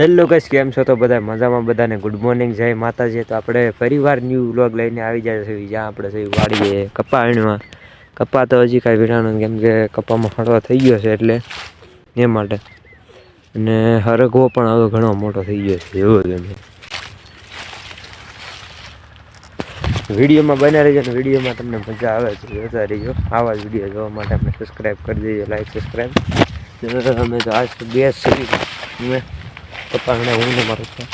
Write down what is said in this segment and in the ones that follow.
Hello કશ કેમ છો? તો બધા મજામાં, બધાને ગુડ મોર્નિંગ જય માતાજી. તો આપણે ફરીવાર ન્યૂ વ્લોગ લઈને આવી જાય છે જ્યાં આપણે વાડીએ, કપાણીમાં. કપા તો હજી કાંઈ વિરાણું કેમ કે કપામાં હળવા થઈ ગયો છે એટલે એ માટે. અને હરગવો પણ હવે ઘણો મોટો થઈ ગયો છે. એવો એમ વિડીયોમાં બના રહીજો ને વિડીયોમાં તમને મજા આવે છે. જોતા રહીજો. આવા જ વીડિયો જોવા માટે આપણે સબસ્ક્રાઈબ કરી દઈએ લાઈક સબસ્ક્રાઈબ અમે તો આજ તો બે સરી પપ્પાને હું ને મારું છે.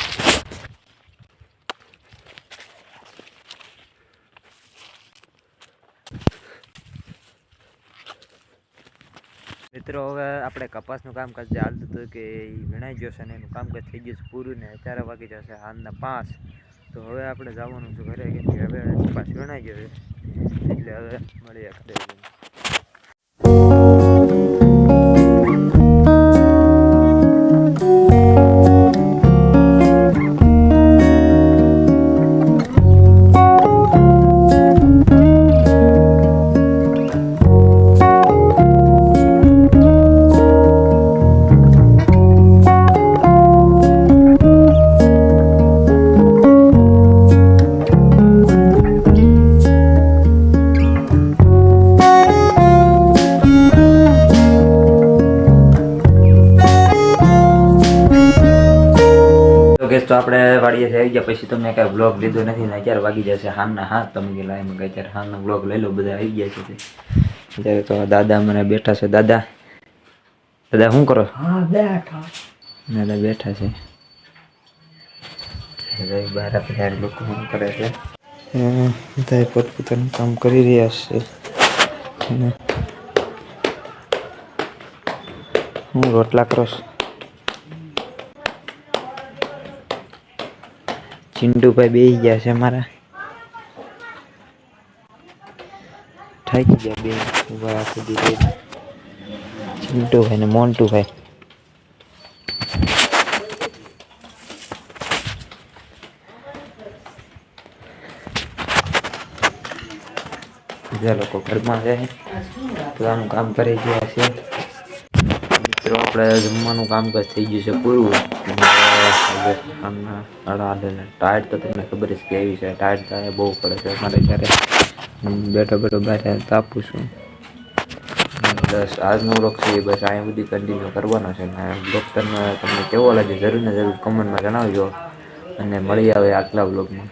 મિત્રો, હવે આપણે કપાસનું કામકાજ જે હાલતું હતું કે એ વિણાઈ ગયો છે ને એનું કામકાજ થઈ ગયું છે પૂરું ને અત્યારે વાગી જશે, હાલના પાંચ. તો હવે આપણે જવાનું છે ઘરે કેમ કે હવે કપાસ વિણાઈ ગયો છે. એટલે હવે મળીએ ઘરે તો તો આપણે વાડીએ થઈ ગયા. પછી તમને કાંઈ બ્લોગ લીધો નથી ને અત્યારે વાગી જશે. હાનના હાથ તમે કે લાઈન કે અત્યારે હાનનો બ્લોગ લઈ લો બધા આવી ગયા છે. અત્યારે તો દાદા મને બેઠા છે. દાદા દાદા શું કરો? હા બેઠા. દાદા બેઠા છે. બહાર આપણે લોકો શું કરે છે? બધા પોતપોતાનું કામ કરી રહ્યા છે. હું રોટલા કરો ચિંટુભાઈ બેસી ગયા છે મારા થાકી ગયા બે ઊભા આખો દી ચિંટુભાઈ ને મોન્ટુભાઈ. બીજા લોકો ઘરમાં છે પોતાનું કામ કરી ગયા છે. મિત્રો આપણે જમવાનું કામકાજ થઈ ગયું છે પૂરું. ટાઈટ તો તમને ખબર જ કેવી છે. ટાયર તારે બહુ પડે છે. અમારે ત્યારે બેઠો બેઠો બહાર તાપું છું. બસ આજનો બ્લોગ છે બસ અહીંયા બધી કન્ટિન્યુ કરવાનો છે ને ડૉક્ટરને તમને કેવો લાગે જરૂર ને જરૂર કમેન્ટમાં જણાવજો. અને મળી આવે આગલા બ્લોગમાં